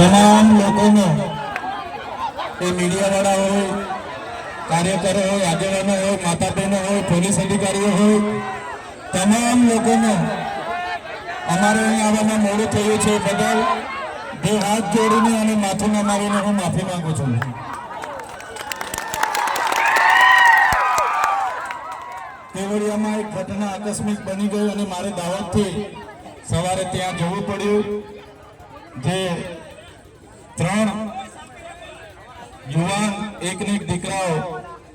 તમામ લોકોનો એ મીડિયાવાળા હોય, કાર્યકરો હોય, આગેવાનો હોય માતા બહેનો હોય, પોલીસ અધિકારીઓ હોય, તમામ લોકોનો અમારે અહીં આવવામાં મોડું થયું છે બદલ બે હાથ જોડીને અને માથું નમાવીને હું માફી માંગુ છું. કેવડિયામાં એક ઘટના આકસ્મિક બની ગઈ અને મારે દાવતથી સવારે ત્યાં જવું પડ્યું, જે ત્રણ યુવાન એકને એક દીકરાઓ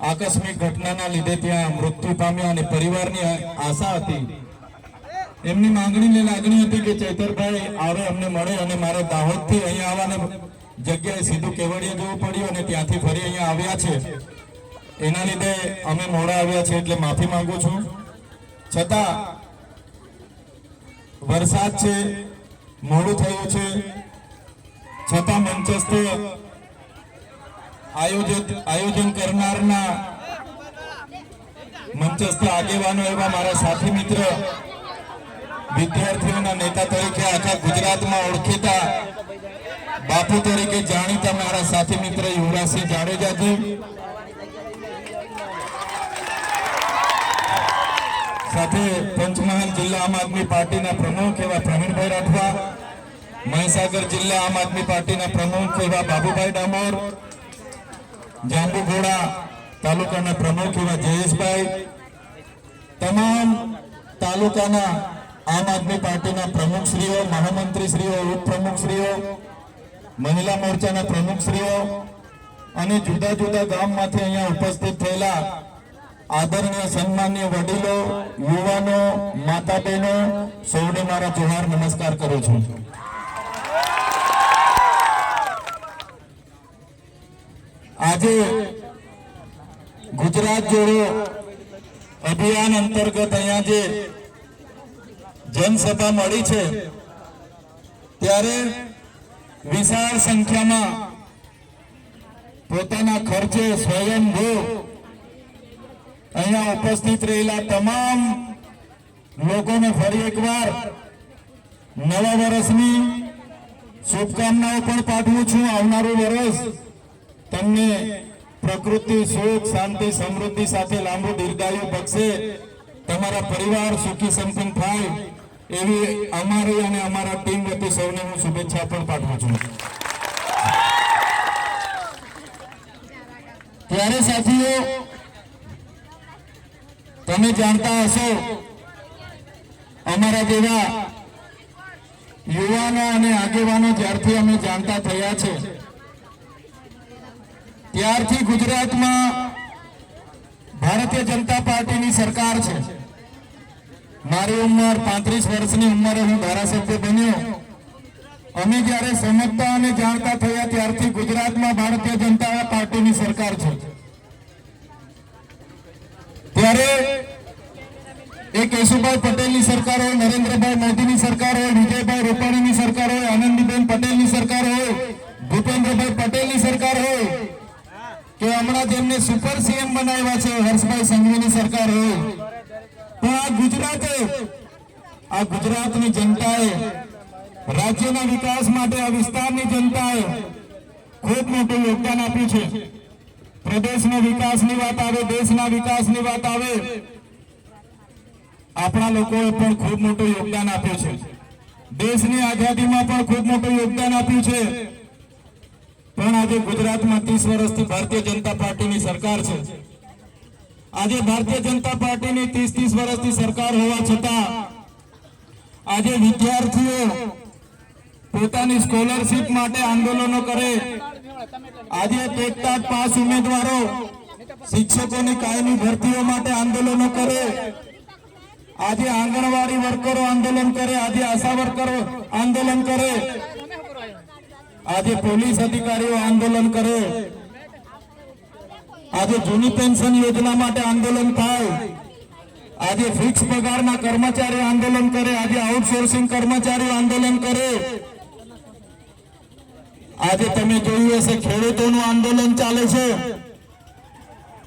આકસ્મિક ઘટનાના લીધે ત્યાં મૃત્યુ પામ્યા અને પરિવારની આશા હતી. એમની માંગણીને લાગણી હતી કે ચૈતરભાઈ આવે, અમને મળે અને મારે દાહોદથી અહીંયા આવવાને જગ્યાએ સીધું કેવડિયા જવું પડ્યું અને ત્યાંથી ફરી અહીંયા આવ્યા છે. એના લીધે અમે મોડા આવ્યા છે એટલે માફી માંગુ છું. છતાં વરસાદ છે, મોડું થયું છે. છતાં મંચસ્થ આયોજિત આયોજન કરનારના મંચસ્થ આગેવાનો એવા મારા સાથી મિત્ર, વિદ્યાર્થીઓના નેતા તરીકે આખા ગુજરાતમાં ઓળખીતા બાપુ તરીકે જાણીતા મારા સાથી મિત્ર યુવરાજસિંહ જાડેજાજી. સાથે પંચમહાલ જિલ્લા આમ આદમી પાર્ટીના પ્રમુખ એવા પ્રવીણભાઈ રાઠવા મહીસાગર જિલ્લા આમ આદમી પાર્ટીના પ્રમુખ એવા બાબુભાઈ ડામોર, જાંબુઘોડા તાલુકાના પ્રમુખ એવા જયેશભાઈ, તમામ તાલુકાના આમ આદમી પાર્ટીના પ્રમુખશ્રીઓ, મહામંત્રીશ્રીઓ, ઉપપ્રમુખશ્રીઓ, મહિલા મોરચાના પ્રમુખશ્રીઓ અને જુદા જુદા ગામમાંથી અહીંયા ઉપસ્થિત થયેલા આદરણીય, સન્માનીય વડીલો, યુવાનો માતા બહેનો સૌને મારા જોહાર નમસ્કાર કરું છું. આજે ગુજરાત જોડો અભિયાન અંતર્ગત અહીંયા જે જનસભા મળી છે, ત્યારે વિશાળ સંખ્યામાં પોતાના ખર્ચે સ્વયંભૂ અહીંયા ઉપસ્થિત રહેલા તમામ લોકોને ફરી એકવાર નવા વર્ષની શુભકામનાઓ પણ પાઠવું છું આવનારું વર્ષ તમને પ્રકૃતિ, સુખ, શાંતિ, સમૃદ્ધિ સાથે લાંબુ દીર્ઘાયુ બક્ષે તમારા પરિવાર સુખી સંપન્ન થાય એવી અમારી અને અમારા ટીમ વતી સૌને હું શુભેચ્છા પણ પાઠવું છું. ત્યારે સાથીઓ, તમે જાણતા હશો, અમારા જેવા યુવાનો અને આગેવાનો જ્યારથી અમે જાણતા થયા છે. ત્યારથી ગુજરાતમાં ભારતીય જનતા પાર્ટીની સરકાર છે. મારી ઉંમર પાંત્રીસ વર્ષની ઉંમરે હું ધારાસભ્ય બન્યો. અમે જ્યારે સમજતા અને જાણતા થયા ત્યારથી ગુજરાતમાં ભારતીય જનતા પાર્ટીની સરકાર છે. ત્યારે એ કેશુભાઈ પટેલની સરકાર હોય, નરેન્દ્રભાઈ મોદીની સરકાર હોય, વિજયભાઈ રૂપાણીની સરકાર હોય, આનંદીબેન પટેલની સરકાર હોય, ભૂપેન્દ્રભાઈ પટેલની સરકાર હોય કે હમણાં જેમને સુપર સીએમ બનાવ્યા છે, હર્ષભાઈ સંઘવીની સરકાર. હોય પણ આ ગુજરાતે, આ ગુજરાતની જનતાએ, રાજ્યના વિકાસ માટે આ વિસ્તારની જનતાએ ખૂબ મોટું યોગદાન આપ્યું છે. પ્રદેશના વિકાસની વાત આવે, દેશના વિકાસની વાત આવે, આપણા લોકોએ પણ ખૂબ મોટું યોગદાન આપ્યું છે. દેશની આઝાદીમાં પણ ખૂબ મોટું યોગદાન આપ્યું છે. પણ આજે ગુજરાતમાં ત્રીસ વર્ષથી ભારતીય જનતા પાર્ટીની સરકાર છે. આજે ભારતીય જનતા પાર્ટીની ત્રીસ ત્રીસ વર્ષથી સરકાર હોવા છતાં આજે વિદ્યાર્થીઓ પોતાની સ્કોલરશીપ માટે આંદોલનો કરે. આજે ટેટટાટ પાસ ઉમેદવારો શિક્ષકોની કાયમી ભરતીઓ માટે આંદોલનો કરે. આજે આંગણવાડી વર્કરો આંદોલન કરે. આજે આશા વર્કરો આંદોલન કરે. આજે પોલીસ અધિકારીઓ આંદોલન કરે. આજે જૂની પેન્શન યોજના માટે આંદોલન થાય. આજે ફિક્સ પગારના કર્મચારીઓ આંદોલન કરે. આજે આઉટસોર્સિંગ કર્મચારીઓ આંદોલન કરે. આજે તમે જોયું હશે, ખેડૂતોનું આંદોલન ચાલે છે.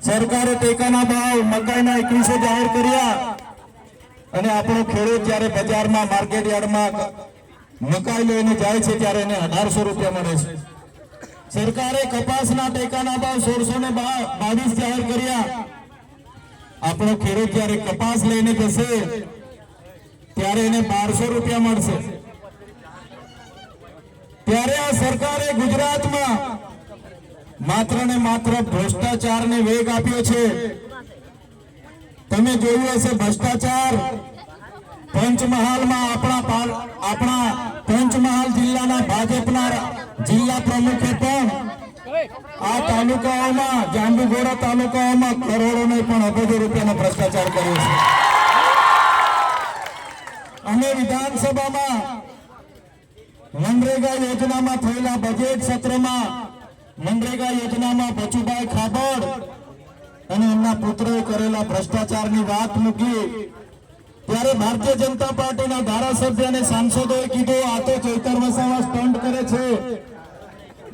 સરકારે ટેકાના ભાવ મકાઈના એકવીસો જાહેર કર્યા. અને આપણો ખેડૂત જ્યારે બજારમાં માર્કેટ યાર્ડમાં મકાઈ લઈને જાય છે ત્યારે એને અઢારસો રૂપિયા મળે છે. સરકારે કપાસના ટેકાના ભાવ સોળસો ને બાવીસ જાહેર કર્યા. આપણો ખેડૂત જયારે કપાસ લઈને જશે, ત્યારે એને બારસો રૂપિયા મળશે. ત્યારે આ સરકારે ગુજરાતમાં માત્ર ને માત્ર ભ્રષ્ટાચારને વેગ આપ્યો છે. તમે જોયું હશે ભ્રષ્ટાચાર પંચમહાલમાં આપણા આપણા પંચમહાલ જિલ્લાના ભાજપના જિલ્લા પ્રમુખે પણ આ તાલુકાઓમાં, જાંબુઘોડા તાલુકાઓમાં કરોડો નહીં પણ અબજો રૂપિયાનો ભ્રષ્ટાચાર કર્યો છે. અમે વિધાનસભામાં મનરેગા યોજનામાં થયેલા બજેટ સત્રમાં મનરેગા યોજનામાં બચુભાઈ ખાબડ અને એમના પુત્રોએ કરેલા ભ્રષ્ટાચારની વાત મૂકી ત્યારે ભારતીય જનતા પાર્ટીના ધારાસભ્ય અને સાંસદોએ કીધું, આ તો ચૈતર સ્ટન્ટ કરે છે.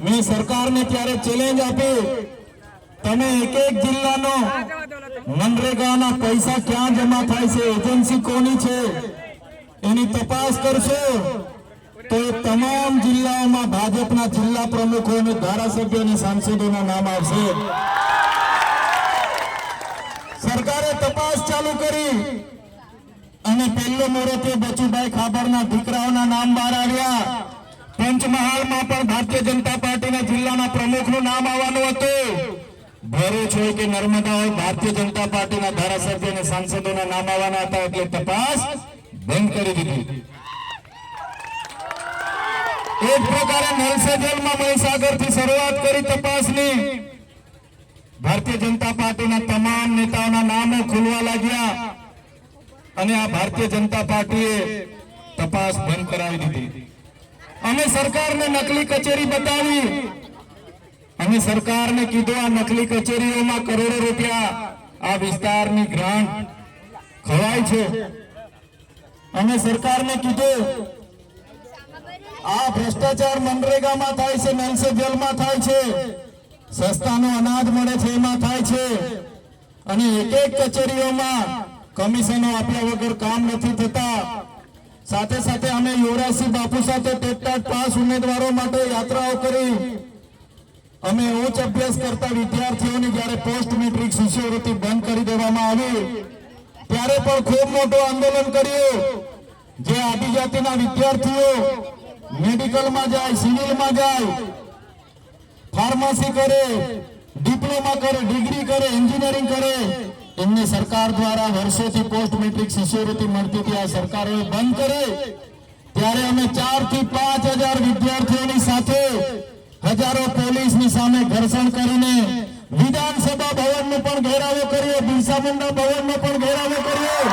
મેં સરકારને ત્યારે ચેલેન્જ આપી. તમે એક એક જિલ્લાનો મનરેગાના પૈસા ક્યાં જમા થાય છે? એજન્સી કોની છે? એની તપાસ કરશો તો તમામ જિલ્લાઓમાં ભાજપના જિલ્લા પ્રમુખો અને ધારાસભ્યો અને સાંસદોના નામ આવશે. સરકારે તપાસ ચાલુ કરી. અને પહેલો મુહૂર્તે બચુભાઈ ખાબરના દીકરાઓના નામ બહાર આવ્યા. પંચમહાલમાં પણ ભારતીય જનતા પાર્ટીના જિલ્લાના પ્રમુખનું નામ આવવાનું હતું. ભરૂચ હોય કે નર્મદા હોય, ભારતીય જનતા પાર્ટીના ધારાસભ્ય અને સાંસદોના નામ આવવાના હતા એટલે તપાસ બંધ કરી દીધી. એક પ્રકારે નલસે જલમાં મહીસાગરથી શરૂઆત કરી તપાસની. ભારતીય જનતા પાર્ટીના તમામ નેતાઓના નામો ખુલવા લાગ્યા. અને આ ભારતીય જનતા પાર્ટીએ તપાસ બંધ કરાવી દીધી. અમે સરકારને નકલી કચેરી બતાવી. અમે સરકારને કીધું આ નકલી કચેરીઓમાં કરોડો રૂપિયા આ વિસ્તારની ગ્રાન્ટ ખવાય છે. અમે સરકારને કીધું, આ ભ્રષ્ટાચાર મનરેગામાં થાય છે, નલસે જલમાં થાય છે, સસ્તાનું અનાજ મળે છે, એમાં થાય છે. અને એક એક કચેરીઓમાં કમિશનો આપ્યા વગર કામ નથી થતા. સાથે સાથે અમે યુવરાજસિંહ બાપુ સાથે ટેટટાટ પાસ ઉમેદવારો માટે યાત્રાઓ કરી. અમે ઉચ્ચ અભ્યાસ કરતા વિદ્યાર્થીઓની જ્યારે પોસ્ટ મેટ્રિક શિષ્યવૃત્તિ બંધ કરી દેવામાં આવી, ત્યારે પણ ખૂબ મોટું આંદોલન કર્યું. જે આદિજાતિના વિદ્યાર્થીઓ મેડિકલમાં જાય, સિવિલમાં જાય, ફાર્મસી કરે, ડિપ્લોમા કરે, ડિગ્રી કરે, એન્જિનિયરિંગ કરે એમને સરકાર દ્વારા વર્ષોથી પોસ્ટ મેટ્રિક શિષ્યવૃત્તિ મળતી હતી. આ સરકારોએ બંધ કરી. ત્યારે અમે ચારથી પાંચ હજાર વિદ્યાર્થીઓની સાથે હજારો પોલીસની સામે ઘર્ષણ કરીને વિધાનસભા ભવનનો પણ ઘેરાવો કર્યો. બિરસા મુંડા ભવનનો પણ ઘેરાવો કર્યો.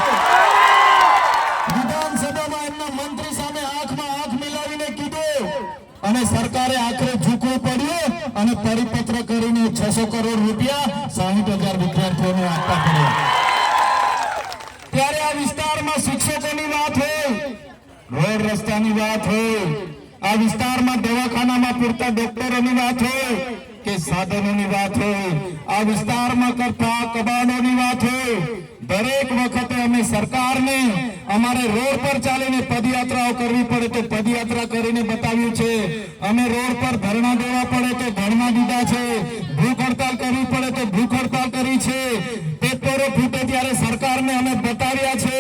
વિધાનસભામાં એમના મંત્રી સામે આંખમાં આંખ મિલાવીને કીધું. અને સરકારે આખરે ઝૂકવું પડ્યું અને પરિપત્ર કરીને છસો કરોડ રૂપિયા સાહીઠ હજાર વિદ્યાર્થીઓને આપવા પડ્યા ત્યારે આ વિસ્તારમાં શિક્ષકોની વાત હોય રોડ રસ્તાની વાત હોય, આ વિસ્તારમાં દવાખાનામાં પૂરતા ડોક્ટરોની વાત હોય કે સાધનોની વાત હોય, આ વિસ્તારમાં કરતા કબાડોની વાત હોય, દરેક વખતે અમે સરકારને અમારે રોડ પર ચાલીને પદયાત્રાઓ કરવી પડે તો પદયાત્રા કરીને બતાવ્યું છે. અમે રોડ પર ધરણા દેવા પડે તો ધરણા દીધા છે. ભૂખ હડતાલ કરવી પડે તો ભૂખ હડતાલ કરી છે. પેપરો ફૂટે ત્યારે સરકારને અમે બતાવ્યા છે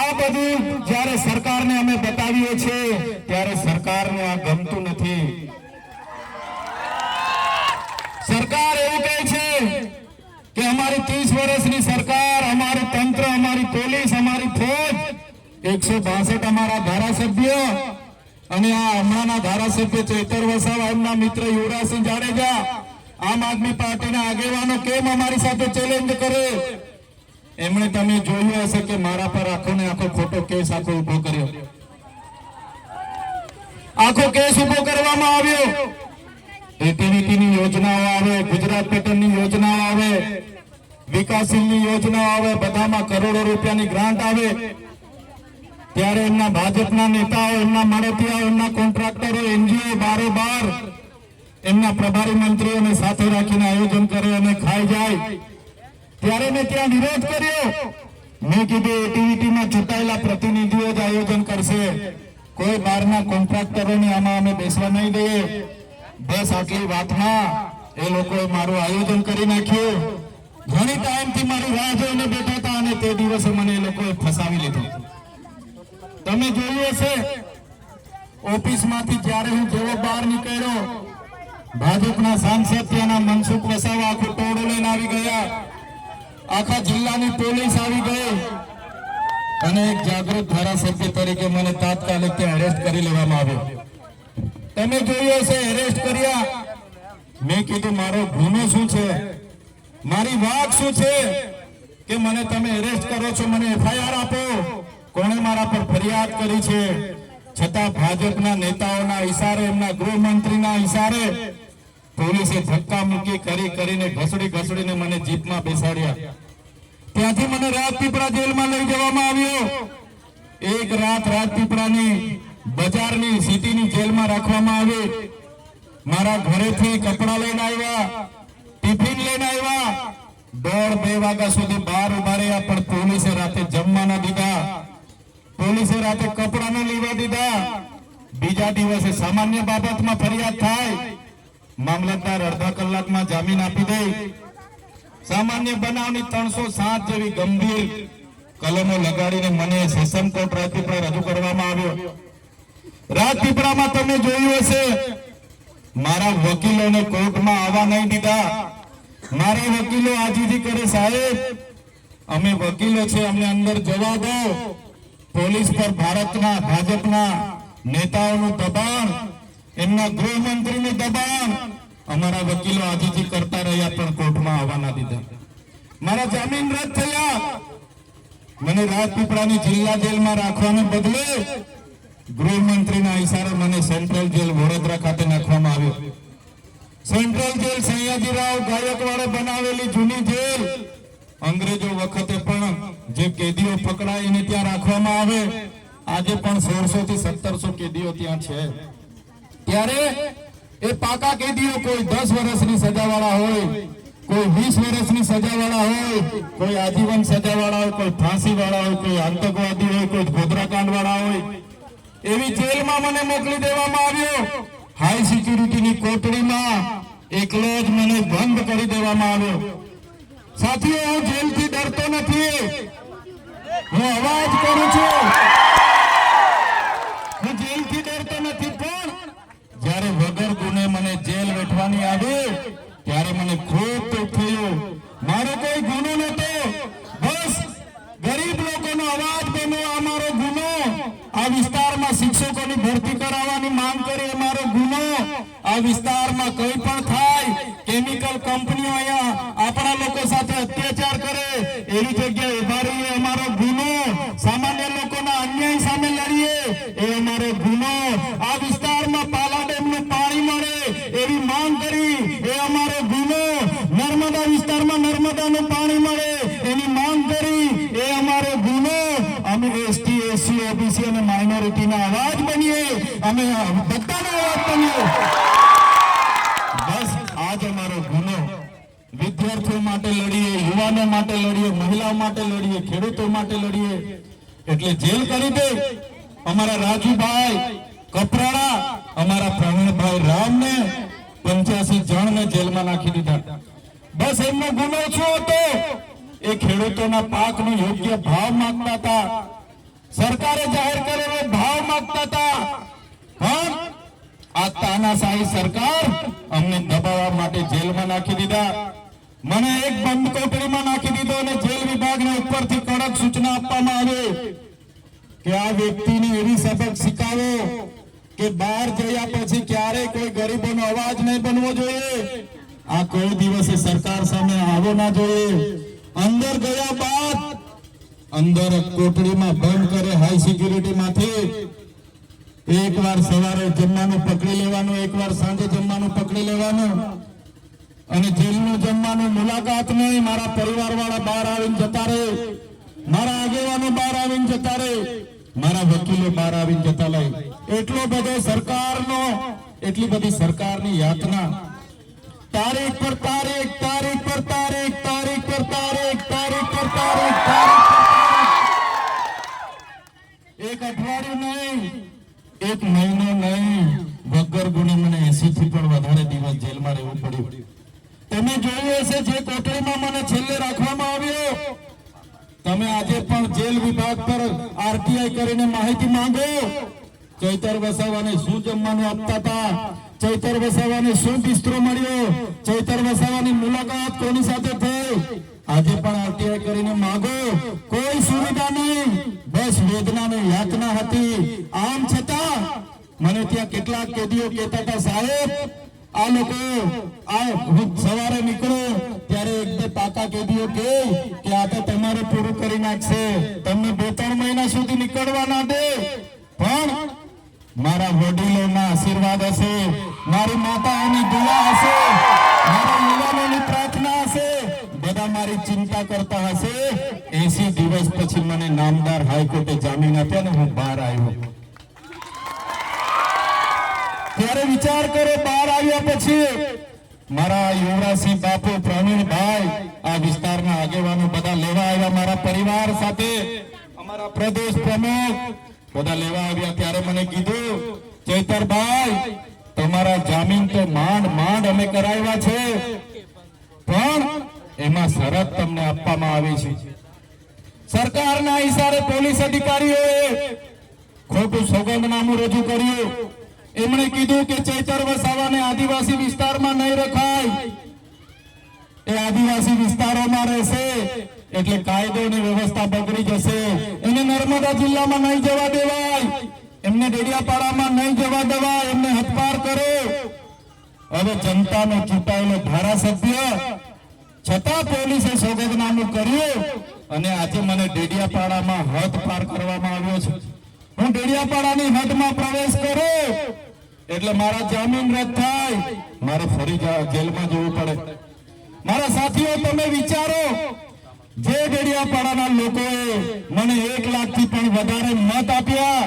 આ બધું જ્યારે સરકારને અમે બતાવીએ છીએ, ત્યારે સરકારને આ ગમતું નથી. સરકાર એવું કહે છે કે અમારી ત્રીસ વર્ષની સરકાર, અમારું તંત્ર, અમારી પોલીસ, અમારી ફોજ, એકસો બાસઠ અમારા ધારાસભ્ય અને આ હમણાંના ધારાસભ્ય ચેતર વસાવા મિત્ર યુવરાજસિંહ જાડેજા, આમ આદમી પાર્ટીના આગેવાનો કેમ અમારી સાથે ચેલેન્જ કરે? એમણે તમે જોયું હશે કે મારા પર આખો ને આખો ખોટો કેસ આખો ઊભો કર્યો. આખો કેસ ઊભો કરવામાં આવ્યો. એટીવીટીની યોજનાઓ આવે, ગુજરાત પેટર્નની યોજનાઓ આવે, વિકાસશીલની યોજનાઓ આવે, બધામાં કરોડો રૂપિયાની ગ્રાન્ટ આવે. ત્યારે એમના ભાજપના નેતાઓ, એમના મળતિયાઓ એમના કોન્ટ્રાક્ટરો, એનજીઓ બારોબાર એમના પ્રભારી મંત્રીઓને સાથે રાખીને આયોજન કરે અને ખાઈ જાય. ત્યારે મેં ત્યાં વિરોધ કર્યો. મેં કીધું એટીવીટીમાં ચૂંટાયેલા પ્રતિનિધિઓ જ આયોજન કરશે. કોઈ બહારના કોન્ટ્રાક્ટરોને આમાં અમે બેસવા નહીં દઈએ. બસ આટલી વાતમાં એ લોકોએ મારું આયોજન કરી નાખ્યું. ઘણી ટાઈમથી મારી રાહ જોઈને બેઠા હતા અને તે દિવસે મને એ લોકોએ ફસાવી લીધો. તમે જોયું હશે, ઓફિસમાંથી જ્યારે હું જેવો બહાર નીકળ્યો, ભાજપના સાંસદ ત્યાંના મનસુખ વસાવા આખું ટોળું લઈને આવી ગયા. આખા જિલ્લાની પોલીસ આવી ગઈ. અને એક જાગૃત ધારાસભ્ય તરીકે મને તાત્કાલિક ત્યાં એરેસ્ટ કરી લેવામાં આવ્યો. તમે જોયું હશે એરેસ્ટ કર્યા. મેં કીધું, મારો ગુનો શું છે? મારી વાત શું છે? કે મને તમે એરેસ્ટ કરો છો, મને એફઆઈઆર આપો. કોણે મારા પર ફરિયાદ કરી છે? છતાં ભાજપના નેતાઓના ઈશારે, એમના ગૃહમંત્રીના ઈશારે પોલીસે ધક્કા મૂકી કરી કરીને ઘસડી ઘસડીને મને જીપમાં બેસાડ્યા. ત્યાંથી મને રાજપીપળા જેલમાં લઈ જવામાં આવ્યો. એક રાત રાજપીપળાની બજારની સિટીની જેલમાં રાખવામાં આવી. મારા ઘરેથી કપડાં લઈને આવ્યા, ટિફિન લઈને આવ્યા. દોઢ બે વાગ્યા સુધી બહાર ઊભા રહ્યા પણ પોલીસે રાતે જમવા ના દીધા. પોલીસે રાતે કપડા ન લેવા દીધા. બીજા દિવસે સામાન્ય બાબતમાં ફરિયાદ થાય. મામલતદાર અડધા કલાકમાં જામીન આપી દે. સામાન્ય બનાવની ત્રણસો સાત જેવી ગંભીર કલમો લગાડીને મને સેશન કોર્ટ રાજપીપળા રજૂ કરવામાં આવ્યો. રાજપીપળામાં તમે જોયું હશે, મારા વકીલોને કોર્ટમાં આવવા નહીં દીધા. મારા વકીલો આજીજી કરે સાહેબ, અમે વકીલો છે, અમને અંદર જવા દો. પોલીસ પર ભારતના, ભાજપના નેતાઓનું દબાણ, એમના ગૃહમંત્રીનું દબાણ અમારા વકીલો આજીજી કરતા રહ્યા પણ કોર્ટમાં આવવાના દીધા. મારા જામીન રદ થયા. મને રાજપીપળાની જિલ્લા જેલમાં રાખવાને બદલે ગૃહમંત્રીના ઇશારે મને સેન્ટ્રલ જેલ વડોદરા ખાતે નાખવામાં આવ્યો. સેન્ટ્રલ જેલ સયાજીરાવ ગાયકવાડે બનાવેલી જૂની જેલ. અંગ્રેજો વખતે પણ જે કેદીઓ પકડાય એને ત્યાં રાખવામાં આવે. આજે પણ સોળસો થી સત્તરસો કેદીઓ ત્યાં છે. ત્યારે એ પાકા કેદીઓ કોઈ દસ વર્ષની સજાવાળા હોય, કોઈ વીસ વર્ષની સજાવાળા હોય, કોઈ આજીવન સજાવાળા હોય, કોઈ ફાંસી વાળા હોય, કોઈ આતંકવાદી હોય, કોઈ ગોધરાકાંડ વાળા હોય, એવી જેલમાં મને મોકલી દેવામાં આવ્યો. હાઈ સિક્યુરિટીની કોટડીમાં એકલો જ મને બંધ કરી દેવામાં આવ્યો. સાથીઓ, હું જેલથી ડરતો નથી. હું અવાજ કરું છું. હું જેલથી ડરતો નથી પણ જ્યારે વગર ગુને મને જેલ વેઠવાની આવી ત્યારે મને ખૂબ દુઃખ થયું. મારો કોઈ ગુનો નતો બસ ગરીબ લોકોનો અવાજ બનો આ મારો ગુનો. આ વિસ્તારમાં શિક્ષકોની ભરતી કરાવવાની માંગ કરી એ મારો ગુનો. આ વિસ્તારમાં કોઈ પણ થાય, કેમિકલ કંપનીઓ અહીંયા આપણા લોકો સાથે અત્યાચાર કરે, એવી જગ્યાએ ઊભા રહીએ અમારો ગુનો સામાન્ય લોકોના અન્યાય સામે લડીએ એ અમારો ગુનો આ વિસ્તારમાં પાલા ડેમનું પાણી મળે એવી માંગ કરી એ અમારો ગુનો નર્મદા વિસ્તારમાં નર્મદાનું પાણી મળે, એની માંગ કરી, એ અમારો ગુનો અમે એસટી એસસી ઓબીસી અને માઇનોરિટીના અવાજ બનીએ. અમે બધાનો અવાજ બનીએ. બસ, આજ અમારો ગુનો વિદ્યાર્થીઓ માટે લડીએ, યુવાનો માટે લડીએ, મહિલાઓ માટે લડીએ, ખેડૂતો માટે લડીએ. એટલે જેલ કરી દે. અમારા રાજુભાઈ કપરાડા, અમારા પ્રવીણભાઈ રામને પંચ્યાસી જણને જેલમાં નાખી દીધા. બસ એમનો ગુનો શું હતો. એ ખેડૂતોના પાકનો યોગ્ય ભાવ માંગતા હતા. સરકારે જાહેર કરેલો ભાવ માંગતા હતા. પણ આ તાનાશાહી સરકાર અમને દબાવવા માટે જેલમાં નાખી દીધા. મને એક બંધ કોટડીમાં નાખી દીધો અને જેલ વિભાગને ઉપરથી કડક સૂચના આપવામાં આવી કે આ વ્યક્તિને એવી સબક શીખાવો. કે બહાર જયા પછી ક્યારે કોઈ ગરીબોનો અવાજ નહીં બનવો જોઈએ. આ કોઈ દિવસે સરકાર સામે આવો ના જોઈએ. અંદર ગયા બાદ અંદર કોટડીમાં બંધ કરે હાઈ સિક્યુરિટી માંથી. એકવાર સવારે જમવાનું પકડી લેવાનું એકવાર સાંજે જમવાનું પકડી લેવાનું. અને જેલનું જમવાનું મુલાકાત નહીં, મારા પરિવાર વાળા બહાર આવીને જતા રહે. મારા આગેવાનો બહાર આવીને જતા રહે. મારા વકીલે બહાર આવીને જતા લઈ, એટલો બધો સરકારનો, એટલી બધી સરકારની યાતના. તારીખ પર તારીખ તારીખ પર તારીખ તારીખ પર તારીખ તારીખ પર તારીખ એક અઠવાડિયું નહીં, એક મહિનો નહીં, વગર ગુણે મને એસી થી પણ વધારે દિવસ જેલમાં રહેવું પડ્યું. તમે જોયું હશે જે કોટડીમાં મને છેલ્લે રાખવામાં આવ્યો તમે આજે પણ જેલ વિભાગ પર આરટીઆઈ કરીને માહિતી માંગો. ચૈતર વસાવાને શું જમવાનું આપતા હતા? ચૈતર વસાવાને શું બિસ્તરો મળ્યો? ચૈતર વસાવાની મુલાકાત કોની સાથે થઈ? આજે પણ આરટીઆઈ કરીને માંગો. કોઈ સુવિધા નહીં. બસ વેદના ને યાતના હતી. આમ છતાં, મને ત્યાં કેટલાક કેદીઓ કહેતા હતા, સાહેબ આ લોકો આ સવારે નીકળો, ત્યારે એક બે પાકા કેદીઓ કે આ તો તમારે પૂરું કરી નાખશે. તમને બે ત્રણ મહિના સુધી નીકળવા દે. પણ મારા વડીલોના આશીર્વાદ હશે, મારી માતાઓની દુઆ હશે, મારા યુવાનોની પ્રાર્થના હશે, બધા મારી ચિંતા કરતા હશે. એસી દિવસ પછી મને નામદાર હાઈકોર્ટે જામીન આપ્યા ને હું બહાર આવ્યો. ત્યારે વિચાર કરો, બહાર આવ્યા પછી મારા યુવરાજસિંહ બાપુ, પ્રવીણભાઈ, આ વિસ્તારના આગેવાનો બધા લેવા આવ્યા મારા પરિવાર સાથે. અમારા પ્રદેશ પ્રમુખ બધા લેવા આવ્યા ત્યારે મને કીધું, ચૈતરભાઈ, તમારા જામીન તો માંડ માંડ અમે કરાવ્યા છે, પણ એમાં શરત તમને આપવામાં આવી છે. સરકારના ઈશારે પોલીસ અધિકારીઓએ ખોટું સોગંદનામું રજૂ કર્યું. એમણે કીધું કે ચૈતર વસાવાને આદિવાસી વિસ્તારમાં નહીં રખાય. એ આદિવાસી વિસ્તારોમાં રહેશે, એટલે કાયદો અને વ્યવસ્થા બગડી જશે. એને નર્મદા જિલ્લામાં નહીં જવા દેવાય. એમને ડેડિયાપાડામાં નહીં જવા દેવાય. એમને હથપાર કરો. હવે જનતાનો ચૂંટાયેલો ધારાસભ્ય, છતાં પોલીસે સોગંદનામું કર્યું અને આજે મને ડેડિયાપાડામાં હથપાર કરવામાં આવ્યો છે. હું ડેડિયાપાડાની હદમાં પ્રવેશ કરું. એટલે મારા જામીન રદ થાય. મારે ફરી જેલમાં જવું પડે. મારા સાથીઓ, તમે વિચારો. જે ડેડિયાપાડાના લોકોએ મને એક લાખથી પણ વધારે મત આપ્યા,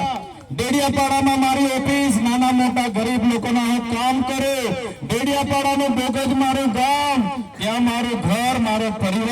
ડેડિયાપાડામાં મારી ઓફિસ, નાના મોટા ગરીબ લોકોના હું કામ કરું. ડેડિયાપાડાનું બોગજ મારું ગામ. ત્યાં મારું ઘર, મારો પરિવાર